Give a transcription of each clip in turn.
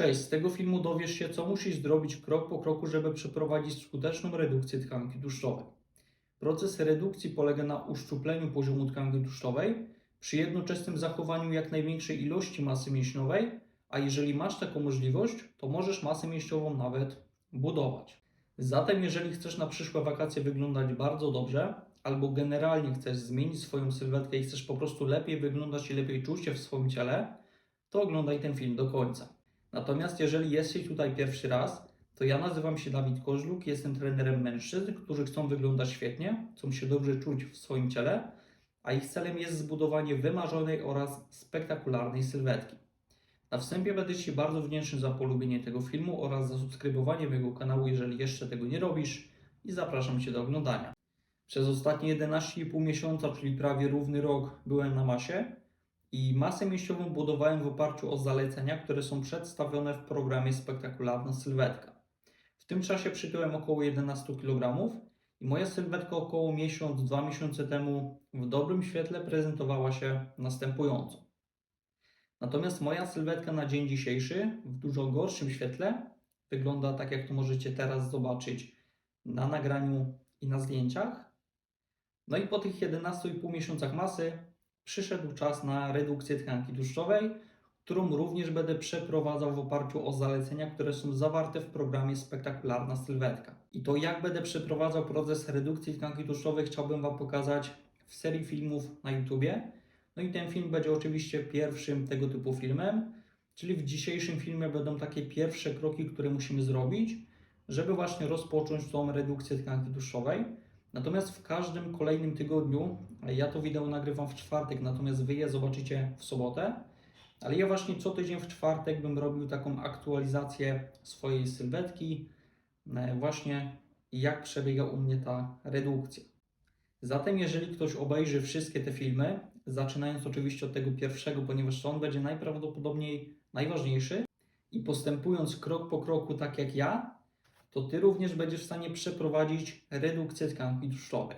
Cześć, z tego filmu dowiesz się, co musisz zrobić krok po kroku, żeby przeprowadzić skuteczną redukcję tkanki tłuszczowej. Proces redukcji polega na uszczupleniu poziomu tkanki tłuszczowej przy jednoczesnym zachowaniu jak największej ilości masy mięśniowej, a jeżeli masz taką możliwość, to możesz masę mięśniową nawet budować. Zatem, jeżeli chcesz na przyszłe wakacje wyglądać bardzo dobrze, albo generalnie chcesz zmienić swoją sylwetkę i chcesz po prostu lepiej wyglądać i lepiej czuć się w swoim ciele, to oglądaj ten film do końca. Natomiast jeżeli jesteś tutaj pierwszy raz, to ja nazywam się Dawid Koźluk, jestem trenerem mężczyzn, którzy chcą wyglądać świetnie, chcą się dobrze czuć w swoim ciele, a ich celem jest zbudowanie wymarzonej oraz spektakularnej sylwetki. Na wstępie będę Ci bardzo wdzięczny za polubienie tego filmu oraz za subskrybowanie mojego kanału, jeżeli jeszcze tego nie robisz i zapraszam Cię do oglądania. Przez ostatnie 11,5 miesiąca, czyli prawie równy rok, byłem na masie i masę mięśniową budowałem w oparciu o zalecenia, które są przedstawione w programie Spektakularna Sylwetka. W tym czasie przytyłem około 11 kg i moja sylwetka około miesiąc, dwa miesiące temu w dobrym świetle prezentowała się następująco. Natomiast moja sylwetka na dzień dzisiejszy w dużo gorszym świetle wygląda tak, jak to możecie teraz zobaczyć na nagraniu i na zdjęciach. No i po tych 11,5 miesiącach masy przyszedł czas na redukcję tkanki tłuszczowej, którą również będę przeprowadzał w oparciu o zalecenia, które są zawarte w programie Spektakularna Sylwetka. I to jak będę przeprowadzał proces redukcji tkanki tłuszczowej chciałbym Wam pokazać w serii filmów na YouTubie. No i ten film będzie oczywiście pierwszym tego typu filmem, czyli w dzisiejszym filmie będą takie pierwsze kroki, które musimy zrobić, żeby właśnie rozpocząć tą redukcję tkanki tłuszczowej. Natomiast w każdym kolejnym tygodniu, ja to wideo nagrywam w czwartek, natomiast Wy je zobaczycie w sobotę, ale ja właśnie co tydzień w czwartek bym robił taką aktualizację swojej sylwetki, e, właśnie jak przebiega u mnie ta redukcja. Zatem jeżeli ktoś obejrzy wszystkie te filmy, zaczynając oczywiście od tego pierwszego, ponieważ on będzie najprawdopodobniej najważniejszy i postępując krok po kroku tak jak ja, to Ty również będziesz w stanie przeprowadzić redukcję tkanki tłuszczowej.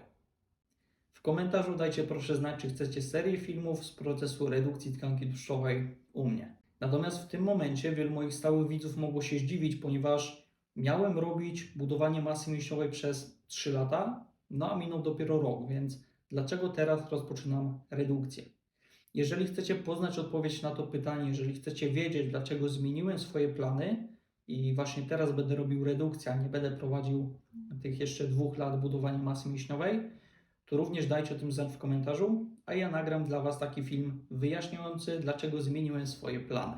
W komentarzu dajcie proszę znać, czy chcecie serię filmów z procesu redukcji tkanki tłuszczowej u mnie. Natomiast w tym momencie wielu moich stałych widzów mogło się zdziwić, ponieważ miałem robić budowanie masy mięśniowej przez 3 lata, no a minął dopiero rok, więc dlaczego teraz rozpoczynam redukcję? Jeżeli chcecie poznać odpowiedź na to pytanie, jeżeli chcecie wiedzieć, dlaczego zmieniłem swoje plany, i właśnie teraz będę robił redukcję, a nie będę prowadził tych jeszcze dwóch lat budowania masy mięśniowej, to również dajcie o tym znać w komentarzu, a ja nagram dla Was taki film wyjaśniający, dlaczego zmieniłem swoje plany.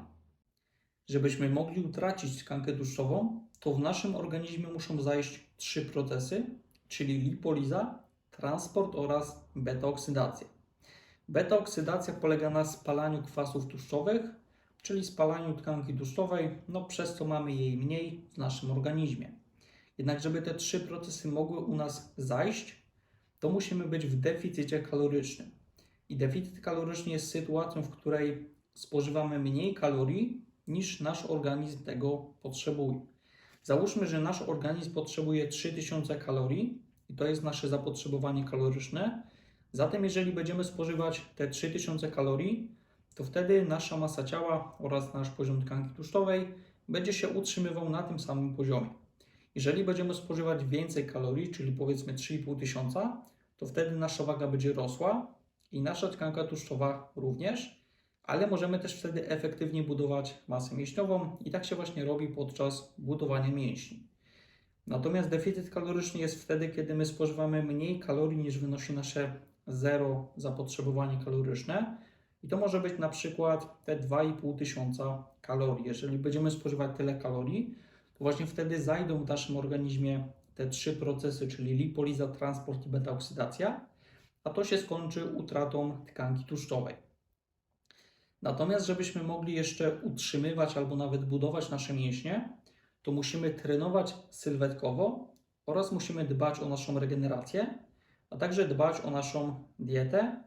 Żebyśmy mogli utracić tkankę tłuszczową, to w naszym organizmie muszą zajść trzy procesy, czyli lipoliza, transport oraz beta-oksydacja. Beta-oksydacja polega na spalaniu kwasów tłuszczowych, czyli spalaniu tkanki tłuszczowej, no przez co mamy jej mniej w naszym organizmie. Jednak żeby te trzy procesy mogły u nas zajść, to musimy być w deficycie kalorycznym. I deficyt kaloryczny jest sytuacją, w której spożywamy mniej kalorii niż nasz organizm tego potrzebuje. Załóżmy, że nasz organizm potrzebuje 3000 kalorii i to jest nasze zapotrzebowanie kaloryczne. Zatem jeżeli będziemy spożywać te 3000 kalorii, to wtedy nasza masa ciała oraz nasz poziom tkanki tłuszczowej będzie się utrzymywał na tym samym poziomie. Jeżeli będziemy spożywać więcej kalorii, czyli powiedzmy 3,5 tysiąca, to wtedy nasza waga będzie rosła i nasza tkanka tłuszczowa również, ale możemy też wtedy efektywnie budować masę mięśniową i tak się właśnie robi podczas budowania mięśni. Natomiast deficyt kaloryczny jest wtedy, kiedy my spożywamy mniej kalorii niż wynosi nasze zero zapotrzebowanie kaloryczne. I to może być na przykład te 2,5 tysiąca kalorii. Jeżeli będziemy spożywać tyle kalorii, to właśnie wtedy zajdą w naszym organizmie te trzy procesy, czyli lipoliza, transport i beta-oksydacja, a to się skończy utratą tkanki tłuszczowej. Natomiast, żebyśmy mogli jeszcze utrzymywać albo nawet budować nasze mięśnie, to musimy trenować sylwetkowo oraz musimy dbać o naszą regenerację, a także dbać o naszą dietę,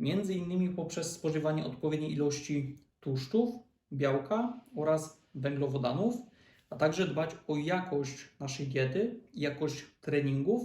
między innymi poprzez spożywanie odpowiedniej ilości tłuszczów, białka oraz węglowodanów, a także dbać o jakość naszej diety, jakość treningów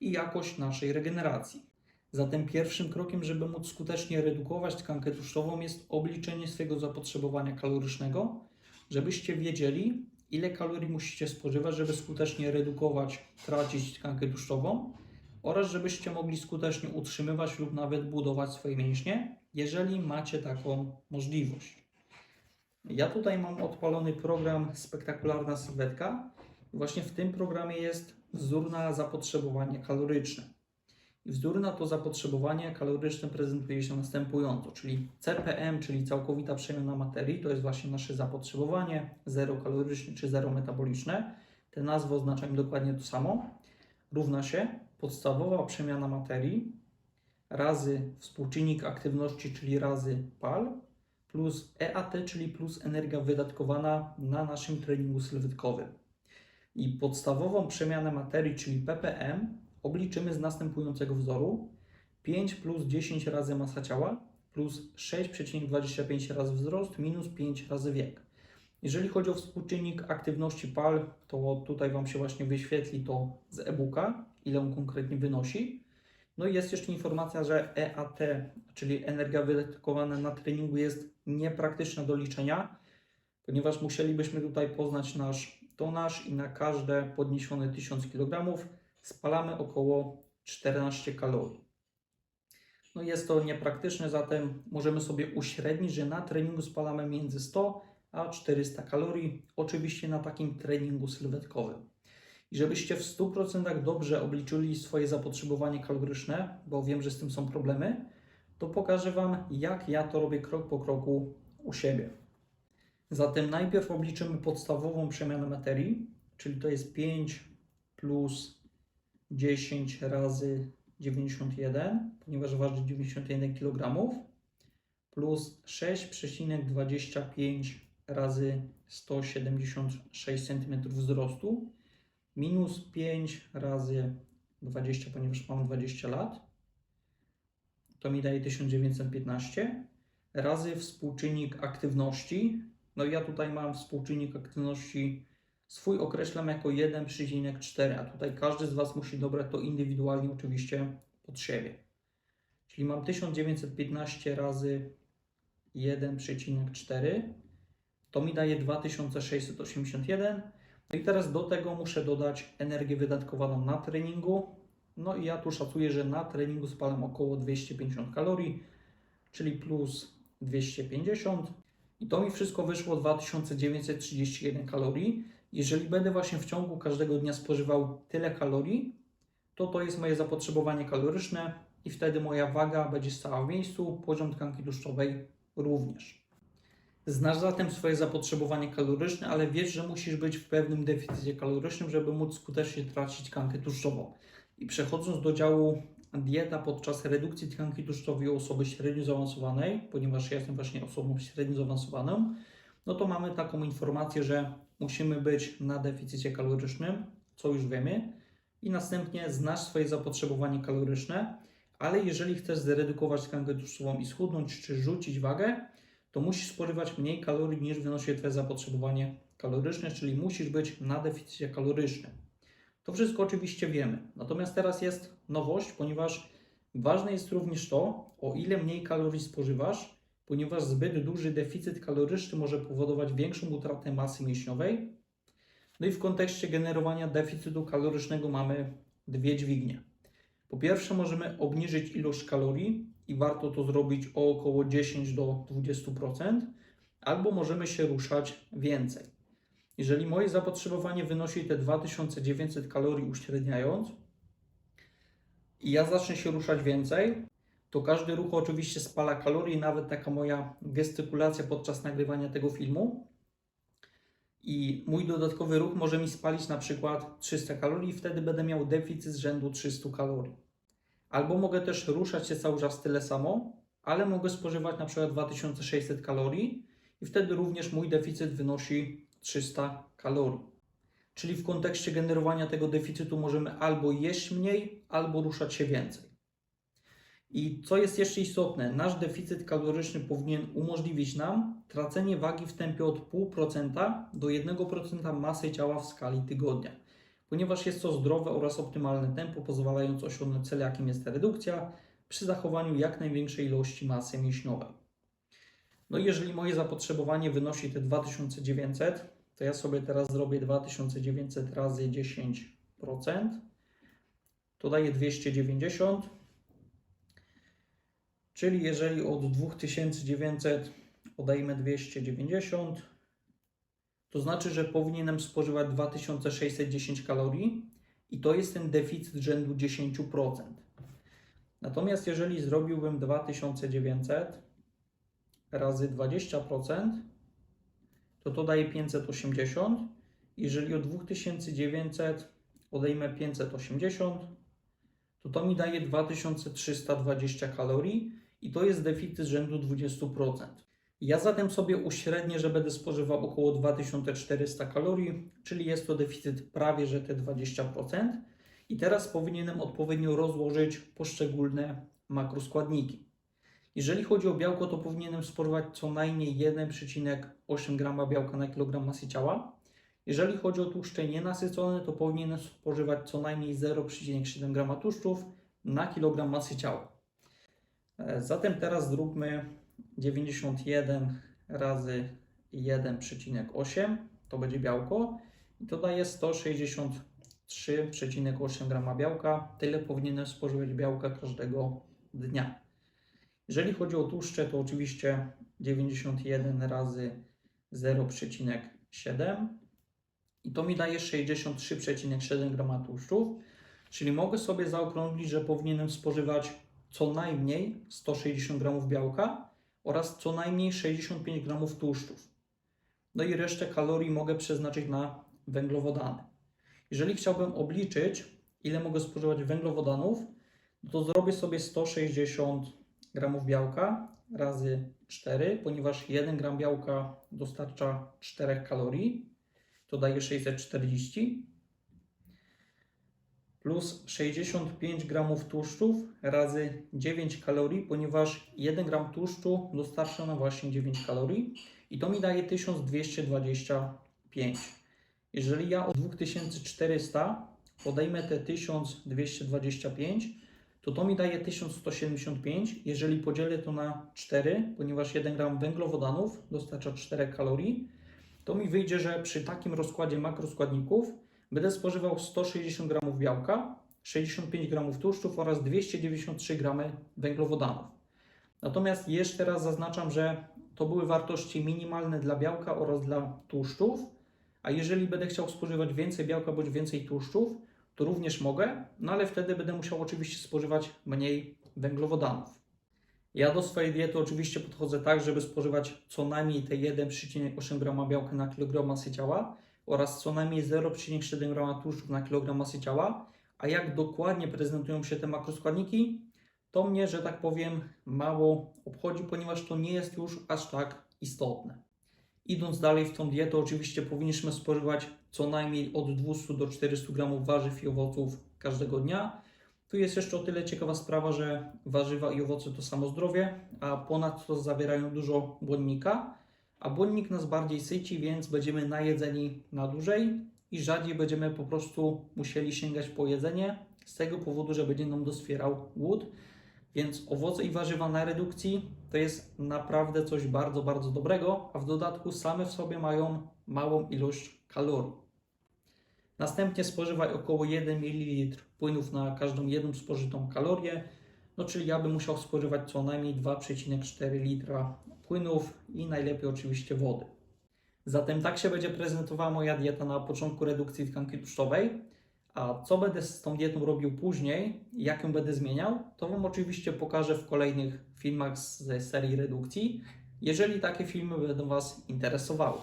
i jakość naszej regeneracji. Zatem pierwszym krokiem, żeby móc skutecznie redukować tkankę tłuszczową jest obliczenie swojego zapotrzebowania kalorycznego żebyście wiedzieli, ile kalorii musicie spożywać, żeby skutecznie redukować, tracić tkankę tłuszczową oraz żebyście mogli skutecznie utrzymywać lub nawet budować swoje mięśnie, jeżeli macie taką możliwość. Ja tutaj mam odpalony program Spektakularna Sylwetka. Właśnie w tym programie jest wzór na zapotrzebowanie kaloryczne. I wzór na to zapotrzebowanie kaloryczne prezentuje się następująco, czyli CPM, czyli całkowita przemiana materii, to jest właśnie nasze zapotrzebowanie, zero kaloryczne czy zero metaboliczne. Te nazwy oznaczają dokładnie to samo. Równa się podstawowa przemiana materii razy współczynnik aktywności, czyli razy PAL, plus EAT, czyli plus energia wydatkowana na naszym treningu sylwetkowym. I podstawową przemianę materii, czyli ppm, obliczymy z następującego wzoru 5 plus 10 razy masa ciała plus 6,25 razy wzrost minus 5 razy wiek. Jeżeli chodzi o współczynnik aktywności PAL, to tutaj Wam się właśnie wyświetli to z e-booka, ile on konkretnie wynosi. No i jest jeszcze informacja, że EAT, czyli energia wydatkowana na treningu jest niepraktyczna do liczenia, ponieważ musielibyśmy tutaj poznać nasz tonaż i na każde podniesione 1000 kg spalamy około 14 kalorii. No jest to niepraktyczne, zatem możemy sobie uśrednić, że na treningu spalamy między 100 a 400 kalorii, oczywiście na takim treningu sylwetkowym. I żebyście w 100% dobrze obliczyli swoje zapotrzebowanie kaloryczne, bo wiem, że z tym są problemy, to pokażę Wam, jak ja to robię krok po kroku u siebie. Zatem najpierw obliczymy podstawową przemianę materii, czyli to jest 5 plus 10 razy 91, ponieważ waży 91 kg, plus 6,25 razy 176 cm wzrostu, minus 5 razy 20, ponieważ mam 20 lat, to mi daje 1915, razy współczynnik aktywności. No ja tutaj mam współczynnik aktywności swój określam jako 1,4, a tutaj każdy z Was musi dobrać to indywidualnie oczywiście pod siebie. Czyli mam 1915 razy 1,4, to mi daje 2681. No i teraz do tego muszę dodać energię wydatkowaną na treningu. No i ja tu szacuję, że na treningu spalam około 250 kalorii, czyli plus 250. I to mi wszystko wyszło 2931 kalorii. Jeżeli będę właśnie w ciągu każdego dnia spożywał tyle kalorii, to to jest moje zapotrzebowanie kaloryczne i wtedy moja waga będzie stała w miejscu, poziom tkanki tłuszczowej również. Znasz zatem swoje zapotrzebowanie kaloryczne, ale wiesz, że musisz być w pewnym deficycie kalorycznym, żeby móc skutecznie tracić tkankę tłuszczową. I przechodząc do działu dieta podczas redukcji tkanki tłuszczowej u osoby średnio zaawansowanej, ponieważ ja jestem właśnie osobą średnio zaawansowaną, no to mamy taką informację, że musimy być na deficycie kalorycznym, co już wiemy, i następnie znasz swoje zapotrzebowanie kaloryczne, ale jeżeli chcesz zredukować tkankę tłuszczową i schudnąć czy rzucić wagę, to musisz spożywać mniej kalorii niż wynosi Twoje zapotrzebowanie kaloryczne, czyli musisz być na deficycie kalorycznym. To wszystko oczywiście wiemy. Natomiast teraz jest nowość, ponieważ ważne jest również to, o ile mniej kalorii spożywasz, ponieważ zbyt duży deficyt kaloryczny może powodować większą utratę masy mięśniowej. No i w kontekście generowania deficytu kalorycznego mamy dwie dźwignie. Po pierwsze, możemy obniżyć ilość kalorii i warto to zrobić o około 10 do 20%, albo możemy się ruszać więcej. Jeżeli moje zapotrzebowanie wynosi te 2900 kalorii uśredniając i ja zacznę się ruszać więcej, to każdy ruch oczywiście spala kalorie, nawet taka moja gestykulacja podczas nagrywania tego filmu. I mój dodatkowy ruch może mi spalić na przykład 300 kalorii, wtedy będę miał deficyt z rzędu 300 kalorii. Albo mogę też ruszać się cały czas tyle samo, ale mogę spożywać na przykład 2600 kalorii i wtedy również mój deficyt wynosi 300 kalorii. Czyli w kontekście generowania tego deficytu możemy albo jeść mniej, albo ruszać się więcej. I co jest jeszcze istotne, nasz deficyt kaloryczny powinien umożliwić nam tracenie wagi w tempie od 0,5% do 1% masy ciała w skali tygodnia, ponieważ jest to zdrowe oraz optymalne tempo pozwalające osiągnąć cel, jakim jest redukcja, przy zachowaniu jak największej ilości masy mięśniowej. No i jeżeli moje zapotrzebowanie wynosi te 2900, to ja sobie teraz zrobię 2900 razy 10%. To daje 290. Czyli jeżeli od 2900 odejmę 290, to znaczy, że powinienem spożywać 2610 kalorii i to jest ten deficyt rzędu 10%. Natomiast jeżeli zrobiłbym 2900 razy 20%, to to daje 580. Jeżeli od 2900 odejmę 580, to to mi daje 2320 kalorii i to jest deficyt rzędu 20%. Ja zatem sobie uśrednię, że będę spożywał około 2400 kalorii, czyli jest to deficyt prawie że te 20%. I teraz powinienem odpowiednio rozłożyć poszczególne makroskładniki. Jeżeli chodzi o białko, to powinienem spożywać co najmniej 1,8 g białka na kilogram masy ciała. Jeżeli chodzi o tłuszcze nienasycone, to powinienem spożywać co najmniej 0,7 g tłuszczów na kilogram masy ciała. E, Zatem teraz zróbmy 91 razy 1,8 to będzie białko i to daje 163,8 g białka. Tyle powinienem spożywać białka każdego dnia. Jeżeli chodzi o tłuszcze, to oczywiście 91 razy 0,7 i to mi daje 63,7 g tłuszczów, czyli mogę sobie zaokrąglić, że powinienem spożywać co najmniej 160 g białka oraz co najmniej 65 g tłuszczów. No i resztę kalorii mogę przeznaczyć na węglowodany. Jeżeli chciałbym obliczyć, ile mogę spożywać węglowodanów, to zrobię sobie 160 g białka razy 4, ponieważ 1 g białka dostarcza 4 kalorii, to daje 640 plus 65 g tłuszczów razy 9 kalorii, ponieważ 1 g tłuszczu dostarcza nam właśnie 9 kalorii i to mi daje 1225. Jeżeli ja od 2400 odejmę te 1225, to to mi daje 1175. Jeżeli podzielę to na 4, ponieważ 1 gram węglowodanów dostarcza 4 kalorii, to mi wyjdzie, że przy takim rozkładzie makroskładników będę spożywał 160 gramów białka, 65 gramów tłuszczów oraz 293 gramy węglowodanów. Natomiast jeszcze raz zaznaczam, że to były wartości minimalne dla białka oraz dla tłuszczów, a jeżeli będę chciał spożywać więcej białka bądź więcej tłuszczów, to również mogę, no ale wtedy będę musiał oczywiście spożywać mniej węglowodanów. Ja do swojej diety oczywiście podchodzę tak, żeby spożywać co najmniej te 1,8 g białka na kilogram masy ciała oraz co najmniej 0,7 g tłuszczów na kilogram masy ciała. A jak dokładnie prezentują się te makroskładniki, to mnie, że tak powiem, mało obchodzi, ponieważ to nie jest już aż tak istotne. Idąc dalej w tą dietę, oczywiście powinniśmy spożywać co najmniej od 200 do 400 gramów warzyw i owoców każdego dnia. Tu jest jeszcze o tyle ciekawa sprawa, że warzywa i owoce to samo zdrowie, a ponadto zawierają dużo błonnika, a błonnik nas bardziej syci, więc będziemy najedzeni na dłużej i rzadziej będziemy po prostu musieli sięgać po jedzenie z tego powodu, że będzie nam doskwierał głód. Więc owoce i warzywa na redukcji to jest naprawdę coś bardzo, bardzo dobrego, a w dodatku same w sobie mają małą ilość kalorii. Następnie spożywaj około 1 ml płynów na każdą jedną spożytą kalorię, no czyli ja bym musiał spożywać co najmniej 2,4 litra płynów i najlepiej oczywiście wody. Zatem tak się będzie prezentowała moja dieta na początku redukcji tkanki tłuszczowej. A co będę z tą dietą robił później, jak ją będę zmieniał, to Wam oczywiście pokażę w kolejnych filmach z serii redukcji, jeżeli takie filmy będą Was interesowały.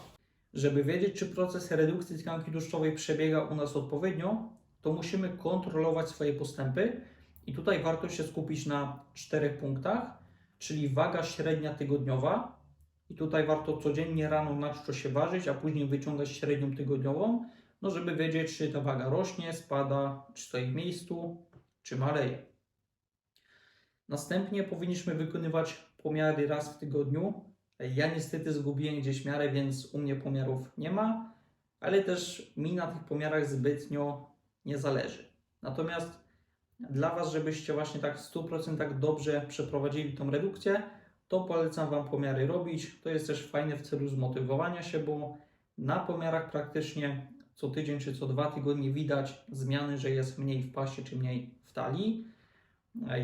Żeby wiedzieć, czy proces redukcji tkanki tłuszczowej przebiega u nas odpowiednio, to musimy kontrolować swoje postępy i tutaj warto się skupić na czterech punktach, czyli waga średnia tygodniowa. I tutaj warto codziennie rano na czczo się ważyć, a później wyciągać średnią tygodniową, no żeby wiedzieć, czy ta waga rośnie, spada, czy stoi w miejscu, czy maleje. Następnie powinniśmy wykonywać pomiary raz w tygodniu. Ja niestety zgubiłem gdzieś miarę, więc u mnie pomiarów nie ma, ale też mi na tych pomiarach zbytnio nie zależy. Natomiast dla Was, żebyście właśnie tak w 100% dobrze przeprowadzili tą redukcję, to polecam Wam pomiary robić. To jest też fajne w celu zmotywowania się, bo na pomiarach praktycznie co tydzień czy co dwa tygodnie widać zmiany, że jest mniej w pasie czy mniej w talii.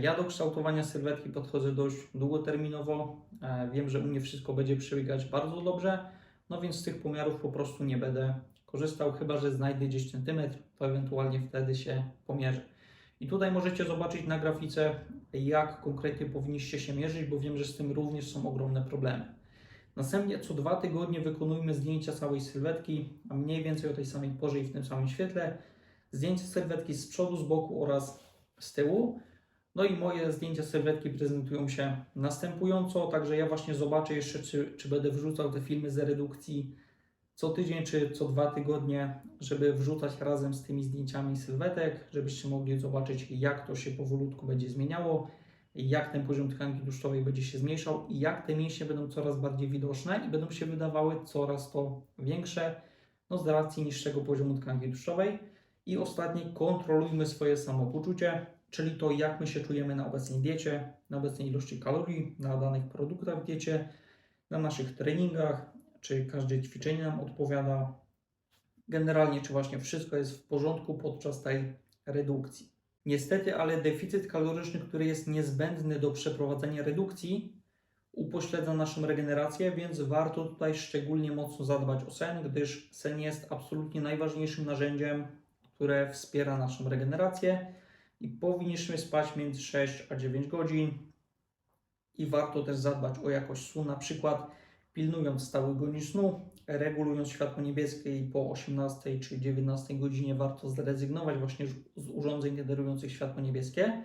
Ja do kształtowania sylwetki podchodzę dość długoterminowo. E, Wiem, że u mnie wszystko będzie przebiegać bardzo dobrze, no więc z tych pomiarów po prostu nie będę korzystał, chyba że znajdę gdzieś centymetr, to ewentualnie wtedy się pomierzę. I tutaj możecie zobaczyć na grafice, jak konkretnie powinniście się mierzyć, bo wiem, że z tym również są ogromne problemy. Następnie co dwa tygodnie wykonujmy zdjęcia całej sylwetki, a mniej więcej o tej samej porze i w tym samym świetle. Zdjęcia sylwetki z przodu, z boku oraz z tyłu. No i moje zdjęcia sylwetki prezentują się następująco, także ja właśnie zobaczę jeszcze, czy, czy będę wrzucał te filmy z redukcji co tydzień czy co dwa tygodnie, żeby wrzucać razem z tymi zdjęciami sylwetek, żebyście mogli zobaczyć, jak to się powolutku będzie zmieniało, jak ten poziom tkanki tłuszczowej będzie się zmniejszał i jak te mięśnie będą coraz bardziej widoczne i będą się wydawały coraz to większe, no z racji niższego poziomu tkanki tłuszczowej. I ostatnie, kontrolujmy swoje samopoczucie, czyli to, jak my się czujemy na obecnej diecie, na obecnej ilości kalorii, na danych produktach w diecie, na naszych treningach, czy każde ćwiczenie nam odpowiada. Generalnie, czy właśnie wszystko jest w porządku podczas tej redukcji. Niestety, ale deficyt kaloryczny, który jest niezbędny do przeprowadzenia redukcji, upośledza naszą regenerację, więc warto tutaj szczególnie mocno zadbać o sen, gdyż sen jest absolutnie najważniejszym narzędziem, które wspiera naszą regenerację i powinniśmy spać między 6 a 9 godzin. I warto też zadbać o jakość snu, na przykład pilnując stałych godzin snu, regulując światło niebieskie i po 18 czy 19 godzinie warto zrezygnować właśnie z urządzeń generujących światło niebieskie.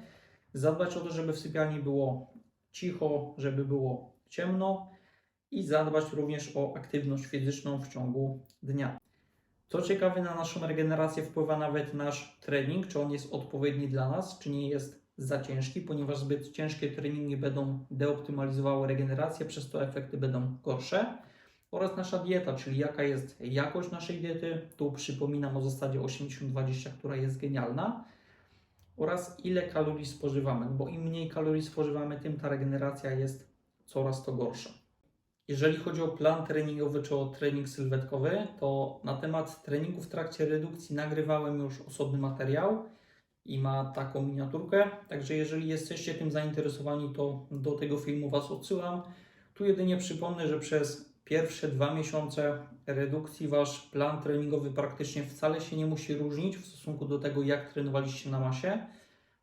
Zadbać o to, żeby w sypialni było cicho, żeby było ciemno i zadbać również o aktywność fizyczną w ciągu dnia. Co ciekawe, na naszą regenerację wpływa nawet nasz trening, czy on jest odpowiedni dla nas, czy nie jest za ciężki, ponieważ zbyt ciężkie treningi będą deoptymalizowały regenerację, przez to efekty będą gorsze. Oraz nasza dieta, czyli jaka jest jakość naszej diety. Tu przypominam o zasadzie 80-20, która jest genialna. Oraz ile kalorii spożywamy, bo im mniej kalorii spożywamy, tym ta regeneracja jest coraz to gorsza. Jeżeli chodzi o plan treningowy czy o trening sylwetkowy, to na temat treningu w trakcie redukcji nagrywałem już osobny materiał i ma taką miniaturkę. Także jeżeli jesteście tym zainteresowani, to do tego filmu Was odsyłam. Tu jedynie przypomnę, że przez pierwsze dwa miesiące redukcji Wasz plan treningowy praktycznie wcale się nie musi różnić w stosunku do tego, jak trenowaliście na masie,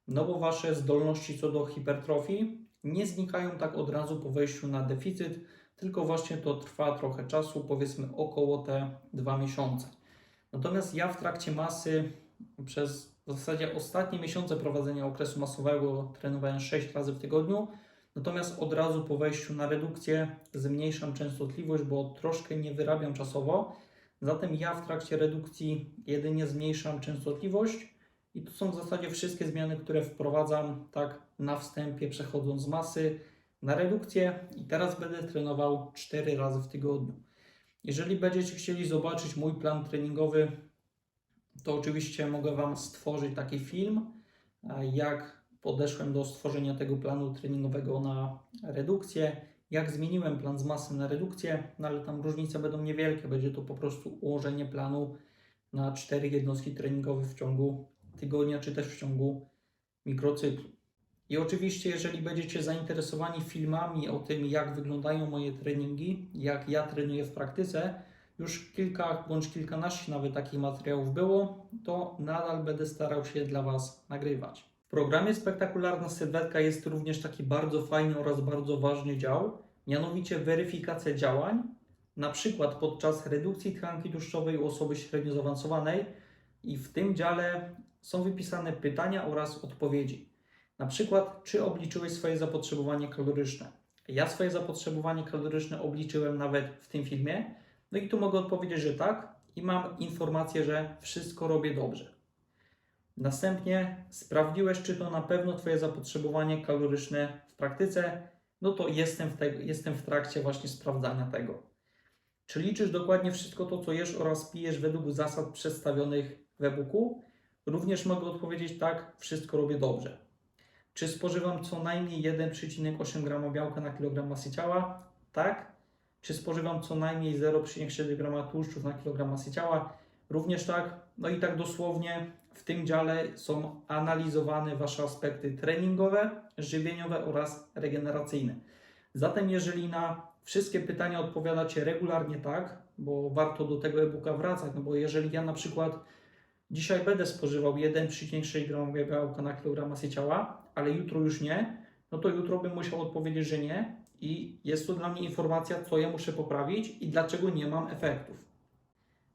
no bo Wasze zdolności co do hipertrofii nie znikają tak od razu po wejściu na deficyt, tylko właśnie to trwa trochę czasu, powiedzmy około te dwa miesiące. Natomiast ja w trakcie masy przez w zasadzie ostatnie miesiące prowadzenia okresu masowego trenowałem 6 razy w tygodniu, natomiast od razu po wejściu na redukcję zmniejszam częstotliwość, bo troszkę nie wyrabiam czasowo. Zatem ja w trakcie redukcji jedynie zmniejszam częstotliwość i to są w zasadzie wszystkie zmiany, które wprowadzam tak na wstępie, przechodząc z masy na redukcję i teraz będę trenował 4 razy w tygodniu. Jeżeli będziecie chcieli zobaczyć mój plan treningowy, to oczywiście mogę Wam stworzyć taki film, e, jak podeszłem do stworzenia tego planu treningowego na redukcję, jak zmieniłem plan z masy na redukcję, no ale tam różnice będą niewielkie, będzie to po prostu ułożenie planu na cztery jednostki treningowe w ciągu tygodnia, czy też w ciągu mikrocyklu. I oczywiście, jeżeli będziecie zainteresowani filmami o tym, jak wyglądają moje treningi, jak ja trenuję w praktyce, już kilka bądź kilkanaście nawet takich materiałów było, to nadal będę starał się dla Was nagrywać. W programie Spektakularna Sylwetka jest również taki bardzo fajny oraz bardzo ważny dział, mianowicie weryfikacja działań, na przykład podczas redukcji tkanki tłuszczowej u osoby średnio zaawansowanej i w tym dziale są wypisane pytania oraz odpowiedzi. Na przykład, czy obliczyłeś swoje zapotrzebowanie kaloryczne? Ja swoje zapotrzebowanie kaloryczne obliczyłem nawet w tym filmie, no i tu mogę odpowiedzieć, że tak i mam informację, że wszystko robię dobrze. Następnie sprawdziłeś, czy to na pewno Twoje zapotrzebowanie kaloryczne w praktyce, no to jestem w, te, jestem w trakcie właśnie sprawdzania tego. Czy liczysz dokładnie wszystko to, co jesz oraz pijesz według zasad przedstawionych w e-booku? Również mogę odpowiedzieć tak, wszystko robię dobrze. Czy spożywam co najmniej 1,8 g białka na kilogram masy ciała? Tak. Czy spożywam co najmniej 0,7 g tłuszczów na kilogram masy ciała? Również tak. No i tak dosłownie w tym dziale są analizowane Wasze aspekty treningowe, żywieniowe oraz regeneracyjne. Zatem jeżeli na wszystkie pytania odpowiadacie regularnie tak, bo warto do tego e-booka wracać, no bo jeżeli ja na przykład dzisiaj będę spożywał 1,6 g białka na kilogram masy ciała, ale jutro już nie, no to jutro bym musiał odpowiedzieć, że nie i jest to dla mnie informacja, co ja muszę poprawić i dlaczego nie mam efektów.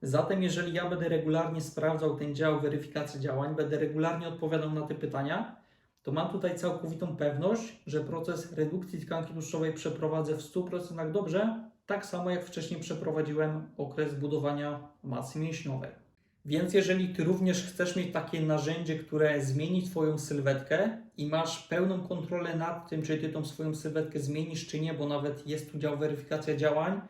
Zatem, jeżeli ja będę regularnie sprawdzał ten dział weryfikacji działań, będę regularnie odpowiadał na te pytania, to mam tutaj całkowitą pewność, że proces redukcji tkanki tłuszczowej przeprowadzę w 100% dobrze, tak samo jak wcześniej przeprowadziłem okres budowania masy mięśniowej. Więc jeżeli Ty również chcesz mieć takie narzędzie, które zmieni Twoją sylwetkę i masz pełną kontrolę nad tym, czy Ty tą swoją sylwetkę zmienisz, czy nie, bo nawet jest tu dział weryfikacja działań,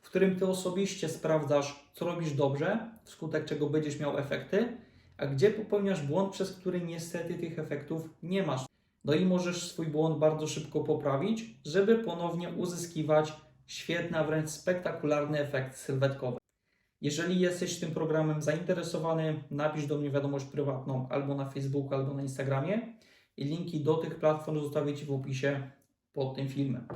w którym Ty osobiście sprawdzasz, co robisz dobrze, wskutek czego będziesz miał efekty, a gdzie popełniasz błąd, przez który niestety tych efektów nie masz. No i możesz swój błąd bardzo szybko poprawić, żeby ponownie uzyskiwać świetny, a wręcz spektakularny efekt sylwetkowy. Jeżeli jesteś tym programem zainteresowany, napisz do mnie wiadomość prywatną albo na Facebooku, albo na Instagramie i linki do tych platform zostawię Ci w opisie pod tym filmem.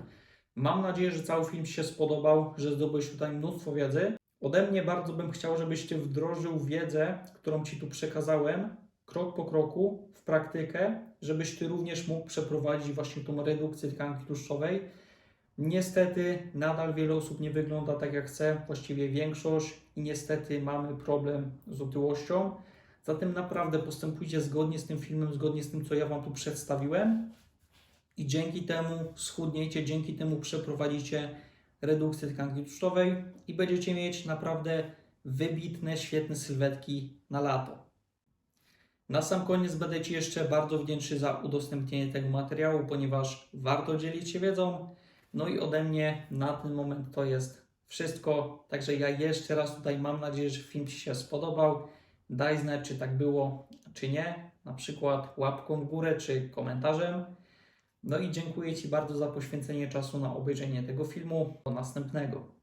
Mam nadzieję, że cały film się spodobał, że zdobyłeś tutaj mnóstwo wiedzy. Ode mnie bardzo bym chciał, żebyś Ty wdrożył wiedzę, którą Ci tu przekazałem, krok po kroku w praktykę, żebyś Ty również mógł przeprowadzić właśnie tą redukcję tkanki tłuszczowej. Niestety nadal wiele osób nie wygląda tak jak chce, właściwie większość i niestety mamy problem z otyłością. Zatem naprawdę postępujcie zgodnie z tym filmem, zgodnie z tym, co ja Wam tu przedstawiłem i dzięki temu schudniecie, dzięki temu przeprowadzicie redukcję tkanki tłuszczowej i będziecie mieć naprawdę wybitne, świetne sylwetki na lato. Na sam koniec będę Ci jeszcze bardzo wdzięczny za udostępnienie tego materiału, ponieważ warto dzielić się wiedzą. No i ode mnie na ten moment to jest wszystko. Także ja jeszcze raz tutaj mam nadzieję, że film Ci się spodobał. Daj znać, czy tak było, czy nie. Na przykład łapką w górę, czy komentarzem. No i dziękuję Ci bardzo za poświęcenie czasu na obejrzenie tego filmu. Do następnego.